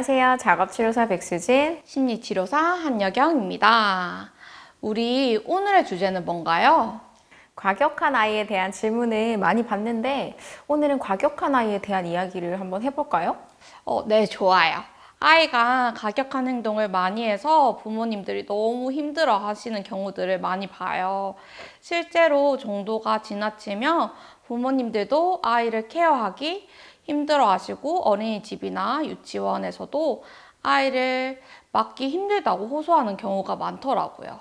안녕하세요. 작업치료사 백수진. 심리치료사 한여경입니다. 우리 오늘의 주제는 뭔가요? 과격한 아이에 대한 질문을 많이 받는데 오늘은 과격한 아이에 대한 이야기를 한번 해볼까요? 어, 네, 좋아요. 아이가 가격한 행동을 많이 해서 부모님들이 너무 힘들어 하시는 경우들을 많이 봐요. 실제로 정도가 지나치면 부모님들도 아이를 케어하기 힘들어 하시고 어린이집이나 유치원에서도 아이를 맡기 힘들다고 호소하는 경우가 많더라고요.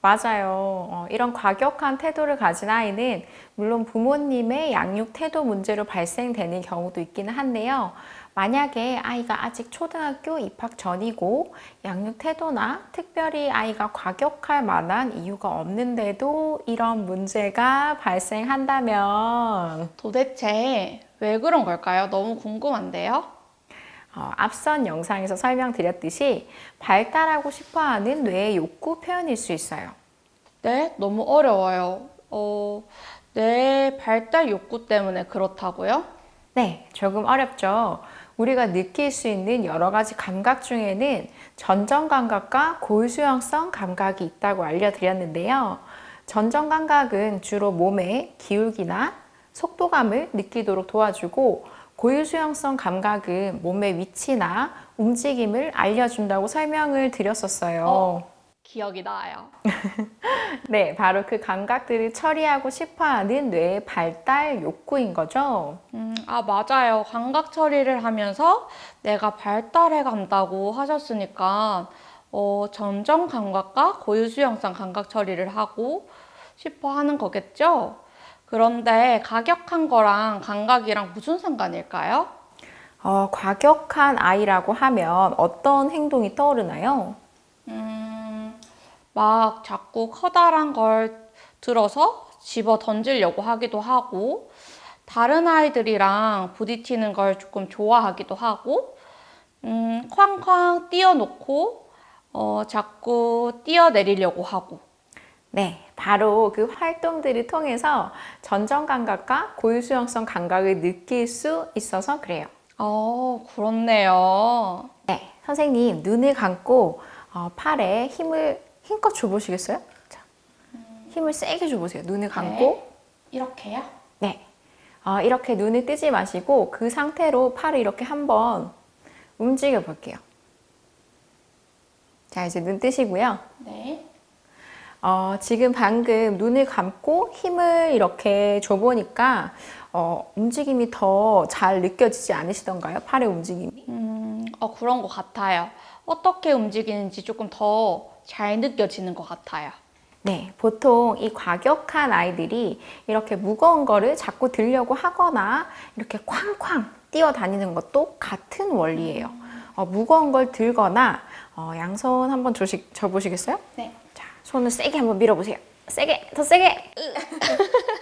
맞아요. 어, 이런 과격한 태도를 가진 아이는 물론 부모님의 양육 태도 문제로 발생되는 경우도 있기는 한데요. 만약에 아이가 아직 초등학교 입학 전이고 양육 태도나 특별히 아이가 과격할 만한 이유가 없는데도 이런 문제가 발생한다면 도대체 왜 그런 걸까요? 너무 궁금한데요? 어, 앞선 영상에서 설명드렸듯이 발달하고 싶어하는 뇌의 욕구 표현일 수 있어요. 네, 너무 어려워요. 어, 내 발달 욕구 때문에 그렇다고요? 네, 조금 어렵죠. 우리가 느낄 수 있는 여러 가지 감각 중에는 전정 감각과 고유수용성 감각이 있다고 알려드렸는데요. 전정 감각은 주로 몸의 기울기나 속도감을 느끼도록 도와주고 고유수용성 감각은 몸의 위치나 움직임을 알려준다고 설명을 드렸었어요. 어. 기억이 나요. 네, 바로 그 감각들을 처리하고 싶어하는 뇌의 발달 욕구인 거죠. 음, 아, 맞아요. 감각 처리를 하면서 내가 발달해 간다고 하셨으니까, 어, 전정 감각과 고유수용성 감각 처리를 하고 싶어 하는 거겠죠? 그런데 가격한 거랑 감각이랑 무슨 상관일까요? 어, 과격한 아이라고 하면 어떤 행동이 떠오르나요? 음, 막 자꾸 커다란 걸 들어서 집어 던지려고 하기도 하고, 다른 아이들이랑 부딪히는 걸 조금 좋아하기도 하고, 음, 쾅쾅 띄어놓고, 어, 자꾸 뛰어내리려고 하고. 네, 바로 그 활동들을 통해서 전정 감각과 고유 수용성 감각을 느낄 수 있어서 그래요. 어, 그렇네요. 네, 선생님 눈을 감고 어, 팔에 힘을 힘껏 줘보시겠어요? 자, 힘을 세게 줘보세요. 눈을 감고. 이렇게요? 네. 어, 이렇게 눈을 뜨지 마시고 그 상태로 팔을 이렇게 한번 움직여 볼게요. 자, 이제 눈 뜨시고요. 네. 어, 지금 방금 눈을 감고 힘을 이렇게 줘보니까 어, 움직임이 더 잘 느껴지지 않으시던가요? 팔의 움직임이? 음, 어, 그런 것 같아요. 어떻게 움직이는지 조금 더 잘 느껴지는 것 같아요. 네, 보통 이 과격한 아이들이 이렇게 무거운 거를 자꾸 들려고 하거나 이렇게 쾅쾅 뛰어다니는 것도 같은 원리예요. 어, 무거운 걸 들거나 어, 양손 한번 조시, 줘보시겠어요? 네. 자, 손을 세게 한번 밀어보세요. 세게, 더 세게.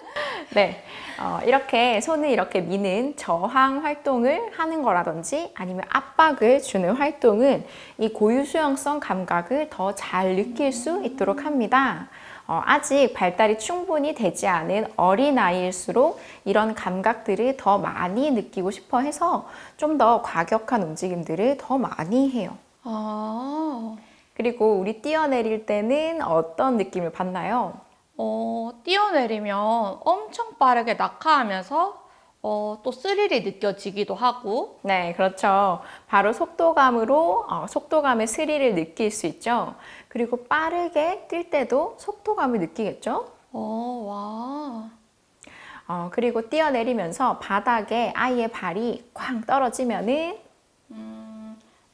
네, 어, 이렇게 손을 이렇게 미는 저항 활동을 하는 거라든지 아니면 압박을 주는 활동은 이 고유 수용성 감각을 더 잘 느낄 수 있도록 합니다. 어, 아직 발달이 충분히 되지 않은 어린아이일수록 이런 감각들을 더 많이 느끼고 싶어 해서 좀 더 과격한 움직임들을 더 많이 해요. 아, 그리고 우리 뛰어내릴 때는 어떤 느낌을 받나요? 어, 뛰어내리면 엄청 빠르게 낙하하면서 어, 또 스릴이 느껴지기도 하고 네, 그렇죠. 바로 속도감으로 어, 속도감의 스릴을 느낄 수 있죠. 그리고 빠르게 뛸 때도 속도감을 느끼겠죠. 어, 와. 어, 그리고 뛰어내리면서 바닥에 아이의 발이 쾅 떨어지면은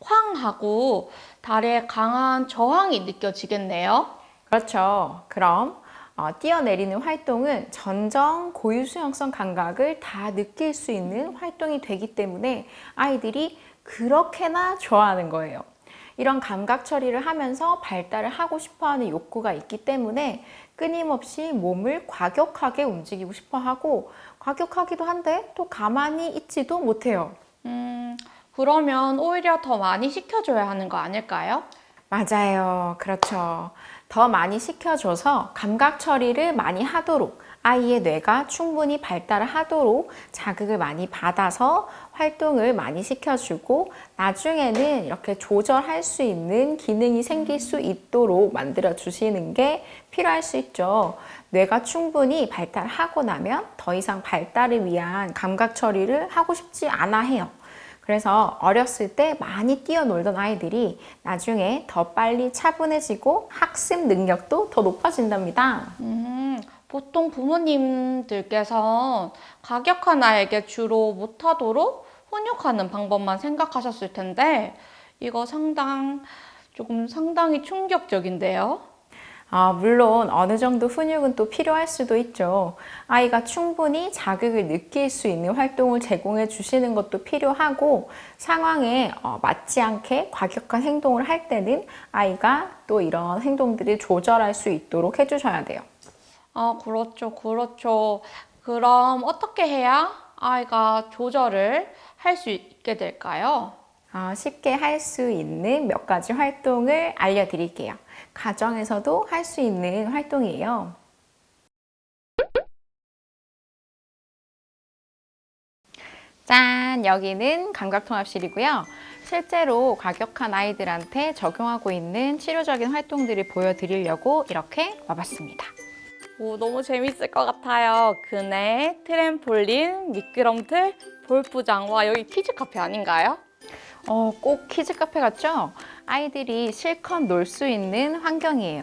쾅 하고 다리에 강한 저항이 느껴지겠네요. 그렇죠. 그럼 어, 뛰어내리는 활동은 전정 고유 수용성 감각을 다 느낄 수 있는 활동이 되기 때문에 아이들이 그렇게나 좋아하는 거예요. 이런 감각 처리를 하면서 발달을 하고 싶어 하는 욕구가 있기 때문에 끊임없이 몸을 과격하게 움직이고 싶어 하고 과격하기도 한데 또 가만히 있지도 못해요. 음, 그러면 오히려 더 많이 시켜줘야 하는 거 아닐까요? 맞아요. 그렇죠. 더 많이 시켜줘서 감각 처리를 많이 하도록 아이의 뇌가 충분히 발달을 하도록 자극을 많이 받아서 활동을 많이 시켜주고 나중에는 이렇게 조절할 수 있는 기능이 생길 수 있도록 만들어 주시는 게 필요할 수 있죠. 뇌가 충분히 발달하고 나면 더 이상 발달을 위한 감각 처리를 하고 싶지 않아 해요. 그래서 어렸을 때 많이 뛰어놀던 아이들이 나중에 더 빨리 차분해지고 학습 능력도 더 높아진답니다. 음, 보통 부모님들께서 가격한 아이에게 주로 못하도록 훈육하는 방법만 생각하셨을 텐데 이거 상당 조금 상당히 충격적인데요. 아, 물론 어느 정도 훈육은 또 필요할 수도 있죠. 아이가 충분히 자극을 느낄 수 있는 활동을 제공해 주시는 것도 필요하고 상황에 어, 맞지 않게 과격한 행동을 할 때는 아이가 또 이런 행동들을 조절할 수 있도록 해주셔야 돼요. 아, 그렇죠. 그렇죠. 그럼 어떻게 해야 아이가 조절을 할 수 있게 될까요? 어, 쉽게 할 수 있는 몇 가지 활동을 알려드릴게요. 가정에서도 할 수 있는 활동이에요. 짠! 여기는 감각통합실이고요. 실제로 과격한 아이들한테 적용하고 있는 치료적인 활동들을 보여드리려고 이렇게 와봤습니다. 오, 너무 재밌을 것 같아요. 그네, 트램폴린, 미끄럼틀, 볼프장. 와, 여기 키즈 카페 아닌가요? 어, 꼭 키즈 카페 같죠? 아이들이 실컷 놀 수 있는 환경이에요.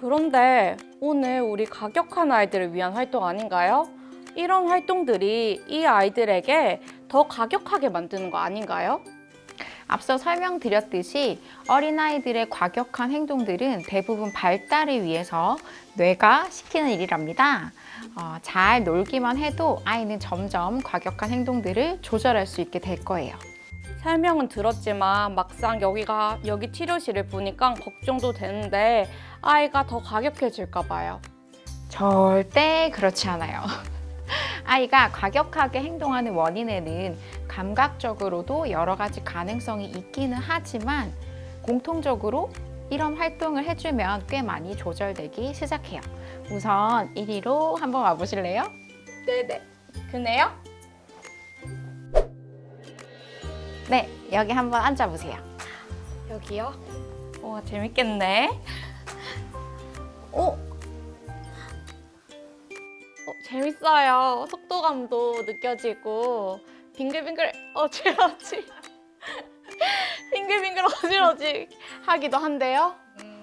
그런데 오늘 우리 가격한 아이들을 위한 활동 아닌가요? 이런 활동들이 이 아이들에게 더 가격하게 만드는 거 아닌가요? 앞서 설명드렸듯이 어린아이들의 과격한 행동들은 대부분 발달을 위해서 뇌가 시키는 일이랍니다. 어, 잘 놀기만 해도 아이는 점점 과격한 행동들을 조절할 수 있게 될 거예요. 설명은 들었지만 막상 여기가 여기 치료실을 보니까 걱정도 되는데 아이가 더 가격해질까 봐요. 절대 그렇지 않아요. 아이가 과격하게 행동하는 원인에는 감각적으로도 여러 가지 가능성이 있기는 하지만 공통적으로 이런 활동을 해주면 꽤 많이 조절되기 시작해요. 우선 1위로 한번 와보실래요? 네네. 그네요? 네, 여기 한번 앉아보세요. 여기요? 와 재밌겠네. 어? 어 재밌어요. 속도감도 느껴지고 빙글빙글 어지러지. 빙글빙글 어지러지 하기도 한데요.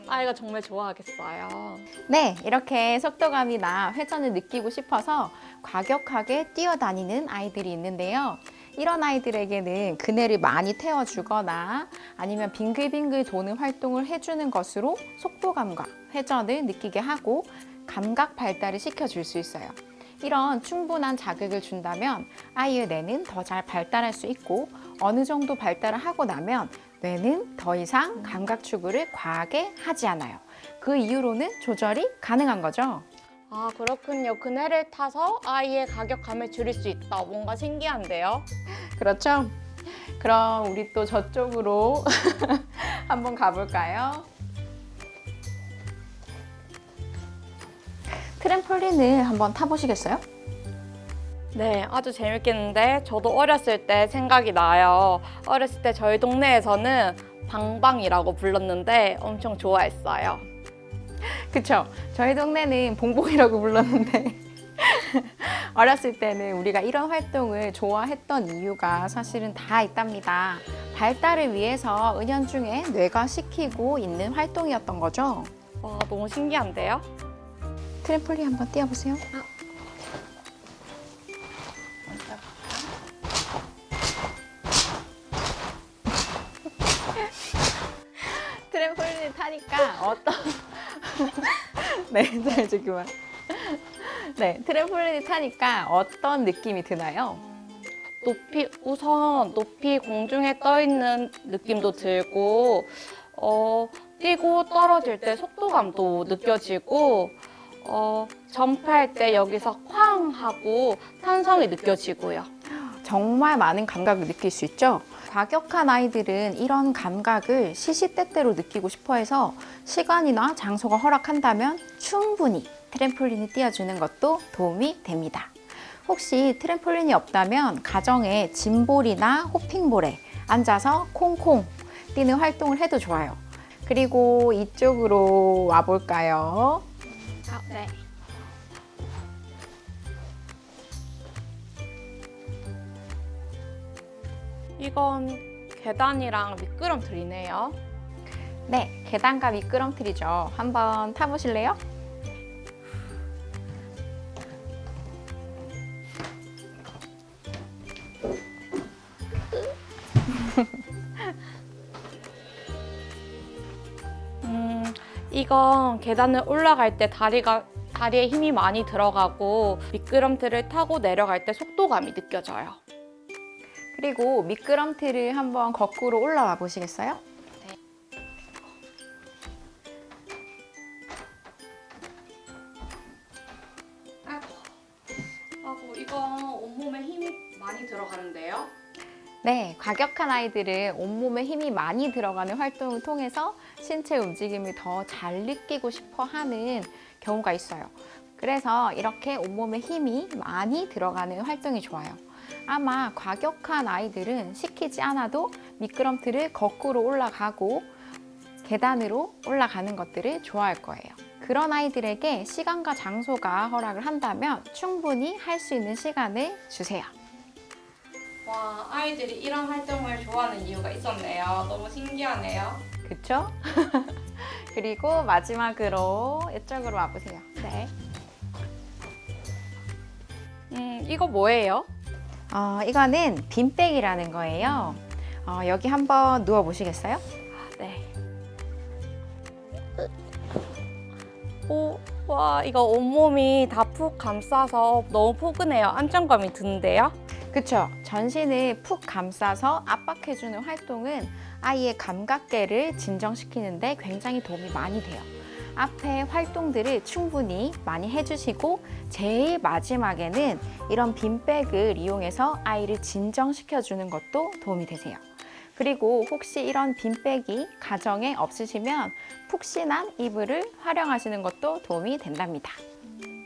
아이가 정말 좋아하겠어요. 네, 이렇게 속도감이나 회전을 느끼고 싶어서 과격하게 뛰어다니는 아이들이 있는데요. 이런 아이들에게는 그네를 많이 태워주거나 아니면 빙글빙글 도는 활동을 해주는 것으로 속도감과 회전을 느끼게 하고 감각 발달을 시켜줄 수 있어요. 이런 충분한 자극을 준다면 아이의 뇌는 더 잘 발달할 수 있고 어느 정도 발달을 하고 나면 뇌는 더 이상 감각 추구를 과하게 하지 않아요. 그 이후로는 조절이 가능한 거죠. 아 그렇군요. 그네를 타서 아이의 가격감을 줄일 수 있다. 뭔가 신기한데요. 그렇죠? 그럼 우리 또 저쪽으로 한번 가볼까요? 트램폴린을 한번 타보시겠어요? 네, 아주 재밌겠는데 저도 어렸을 때 생각이 나요. 어렸을 때 저희 동네에서는 방방이라고 불렀는데 엄청 좋아했어요. 그쵸? 저희 동네는 봉봉이라고 불렀는데 어렸을 때는 우리가 이런 활동을 좋아했던 이유가 사실은 다 있답니다. 발달을 위해서 은연중에 뇌가 시키고 있는 활동이었던 거죠. 와, 너무 신기한데요? 트램폴린 한번 뛰어보세요. 트 폴린을 타니까 어떤 네, 네, 이제 그만. 네, 트램폴린을 타니까 어떤 느낌이 드나요? 높이 우선 높이 공중에 떠 있는 느낌도 들고 어, 뛰고 떨어질 때 속도감도 느껴지고 어, 점프할 때 여기서 쾅 하고 탄성이 느껴지고요. 정말 많은 감각을 느낄 수 있죠. 과격한 아이들은 이런 감각을 시시때때로 느끼고 싶어 해서 시간이나 장소가 허락한다면 충분히 트램폴린을 띄워주는 것도 도움이 됩니다. 혹시 트램폴린이 없다면 가정에 짐볼이나 호핑볼에 앉아서 콩콩 뛰는 활동을 해도 좋아요. 그리고 이쪽으로 와볼까요? 아, 네. 이건 계단이랑 미끄럼틀이네요. 네, 계단과 미끄럼틀이죠. 한번 타보실래요? 음, 이건 계단을 올라갈 때 다리가 다리에 힘이 많이 들어가고 미끄럼틀을 타고 내려갈 때 속도감이 느껴져요. 그리고 미끄럼틀을 한번 거꾸로 올라와 보시겠어요? 아이고, 아이고 이건 온몸에 힘이 많이 들어가는데요. 네, 과격한 아이들은 온몸에 힘이 많이 들어가는 활동을 통해서 신체 움직임을 더 잘 느끼고 싶어 하는 경우가 있어요. 그래서 이렇게 온몸에 힘이 많이 들어가는 활동이 좋아요. 아마 과격한 아이들은 시키지 않아도 미끄럼틀을 거꾸로 올라가고 계단으로 올라가는 것들을 좋아할 거예요. 그런 아이들에게 시간과 장소가 허락을 한다면 충분히 할 수 있는 시간을 주세요. 와 아이들이 이런 활동을 좋아하는 이유가 있었네요. 너무 신기하네요. 그쵸? 그리고 마지막으로 이쪽으로 와보세요. 네. 음 이거 뭐예요? 어, 이거는 빈백이라는 거예요. 어, 여기 한번 누워 보시겠어요? 네. 오, 와, 이거 온몸이 다 푹 감싸서 너무 포근해요. 안정감이 드는데요? 그쵸? 전신을 푹 감싸서 압박해주는 활동은 아이의 감각계를 진정시키는데 굉장히 도움이 많이 돼요. 앞에 활동들을 충분히 많이 해주시고 제일 마지막에는 이런 빈백을 이용해서 아이를 진정시켜 주는 것도 도움이 되세요. 그리고 혹시 이런 빈백이 가정에 없으시면 푹신한 이불을 활용하시는 것도 도움이 된답니다.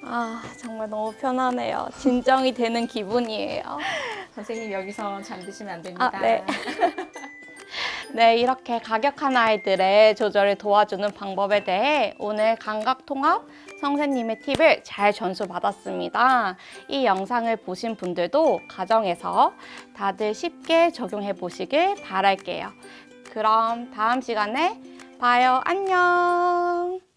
아, 정말 너무 편하네요. 진정이 되는 기분이에요. 선생님 여기서 잠드시면 안 됩니다. 아, 네. 네, 이렇게 가격한 아이들의 조절을 도와주는 방법에 대해 오늘 감각통합 선생님의 팁을 잘 전수받았습니다. 이 영상을 보신 분들도 가정에서 다들 쉽게 적용해 보시길 바랄게요. 그럼 다음 시간에 봐요. 안녕!